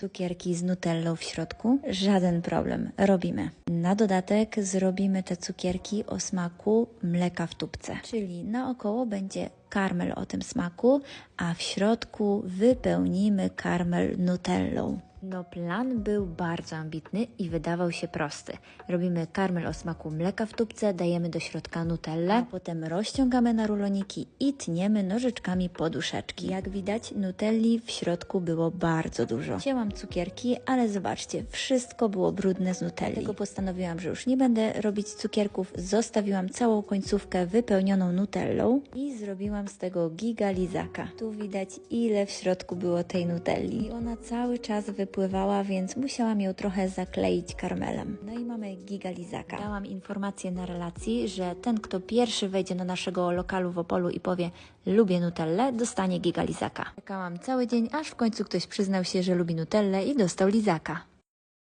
cukierki z nutellą w środku? Żaden problem, robimy. Na dodatek zrobimy te cukierki o smaku mleka w tubce, czyli naokoło będzie karmel o tym smaku, a w środku wypełnimy karmel nutellą. No plan był bardzo ambitny i wydawał się prosty. Robimy karmel o smaku mleka w tubce, dajemy do środka nutellę, potem rozciągamy na ruloniki i tniemy nożyczkami poduszeczki. Jak widać, nutelli w środku było bardzo dużo. Cięłam cukierki, ale zobaczcie, wszystko było brudne z nutelli. Dlatego postanowiłam, że już nie będę robić cukierków, zostawiłam całą końcówkę wypełnioną nutellą i zrobiłam z tego gigalizaka. Tu widać, ile w środku było tej nutelli. I ona cały czas wypływała, więc musiałam ją trochę zakleić karmelem. No i mamy gigalizaka. Dałam informację na relacji, że ten, kto pierwszy wejdzie do naszego lokalu w Opolu i powie lubię nutellę, dostanie gigalizaka. Czekałam cały dzień, aż w końcu ktoś przyznał się, że lubi nutellę i dostał lizaka.